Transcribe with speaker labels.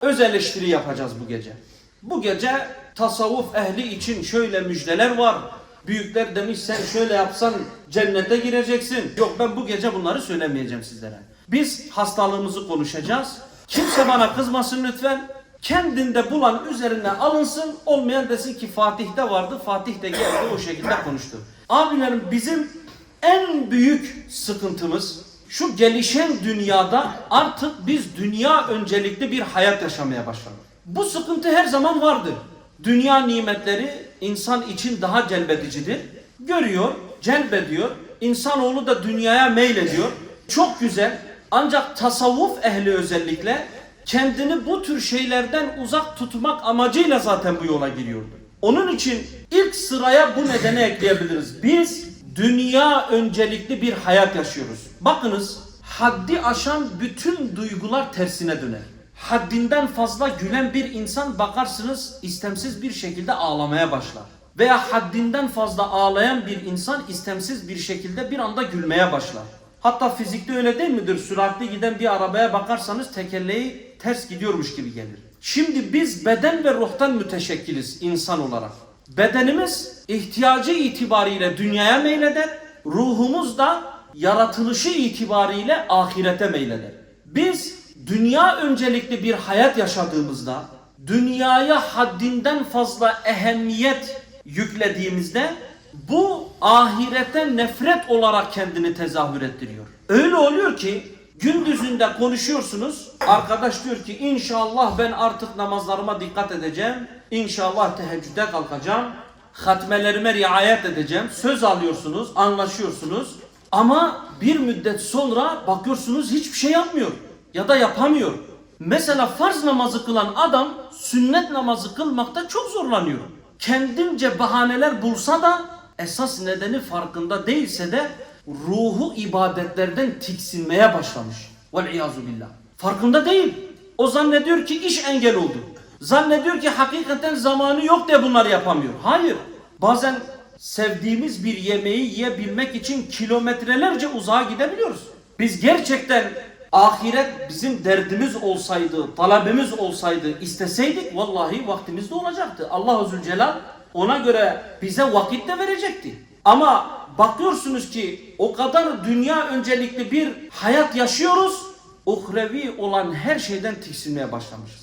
Speaker 1: Öz eleştiri yapacağız bu gece. Bu gece tasavvuf ehli için şöyle müjdeler var. Büyükler demiş sen şöyle yapsan cennete gireceksin. Yok ben bu gece bunları söylemeyeceğim sizlere. Biz hastalığımızı konuşacağız. Kimse bana kızmasın lütfen. Kendinde bulan üzerine alınsın. Olmayan desin ki Fatih'te vardı. Fatih de geldi o şekilde konuştu. Abilerim bizim en büyük sıkıntımız şu gelişen dünyada artık biz dünya öncelikli bir hayat yaşamaya başladık. Bu sıkıntı her zaman vardır. Dünya nimetleri insan için daha celbedicidir. Görüyor, celbediyor. İnsanoğlu da dünyaya meylediyor. Çok güzel. Ancak tasavvuf ehli özellikle kendini bu tür şeylerden uzak tutmak amacıyla zaten bu yola giriyordu. Onun için ilk sıraya bu nedeni ekleyebiliriz. Biz dünya öncelikli bir hayat yaşıyoruz. Bakınız haddi aşan bütün duygular tersine döner. Haddinden fazla gülen bir insan bakarsınız istemsiz bir şekilde ağlamaya başlar. Veya haddinden fazla ağlayan bir insan istemsiz bir şekilde bir anda gülmeye başlar. Hatta fizikte öyle değil midir? Süratli giden bir arabaya bakarsanız tekerleği ters gidiyormuş gibi gelir. Şimdi biz beden ve ruhtan müteşekkiliz insan olarak. Bedenimiz ihtiyacı itibariyle dünyaya meyleder. Ruhumuz da yaratılışı itibariyle ahirete meyleder. Biz dünya öncelikli bir hayat yaşadığımızda dünyaya haddinden fazla ehemmiyet yüklediğimizde bu ahirete nefret olarak kendini tezahür ettiriyor. Öyle oluyor ki gündüzünde konuşuyorsunuz. Arkadaş diyor ki inşallah ben artık namazlarıma dikkat edeceğim. İnşallah teheccüde kalkacağım. Hatmelerime riayet edeceğim. Söz alıyorsunuz, anlaşıyorsunuz. Ama bir müddet sonra bakıyorsunuz hiçbir şey yapmıyor. Ya da yapamıyor. Mesela farz namazı kılan adam sünnet namazı kılmakta çok zorlanıyor. Kendince bahaneler bulsa da esas nedeni farkında değilse de ruhu ibadetlerden tiksinmeye başlamış. Vel iyazu billah. Farkında değil. O zannediyor ki iş engel oldu. Zannediyor ki hakikaten zamanı yok diye bunları yapamıyor. Hayır. Bazen sevdiğimiz bir yemeği yiyebilmek için kilometrelerce uzağa gidebiliyoruz. Biz gerçekten ahiret bizim derdimiz olsaydı, talebimiz olsaydı, isteseydik vallahi vaktimiz de olacaktı. Allah Zülcelal ona göre bize vakit de verecekti. Ama bakıyorsunuz ki o kadar dünya öncelikli bir hayat yaşıyoruz. Uhrevi olan her şeyden tiksinmeye başlamışız.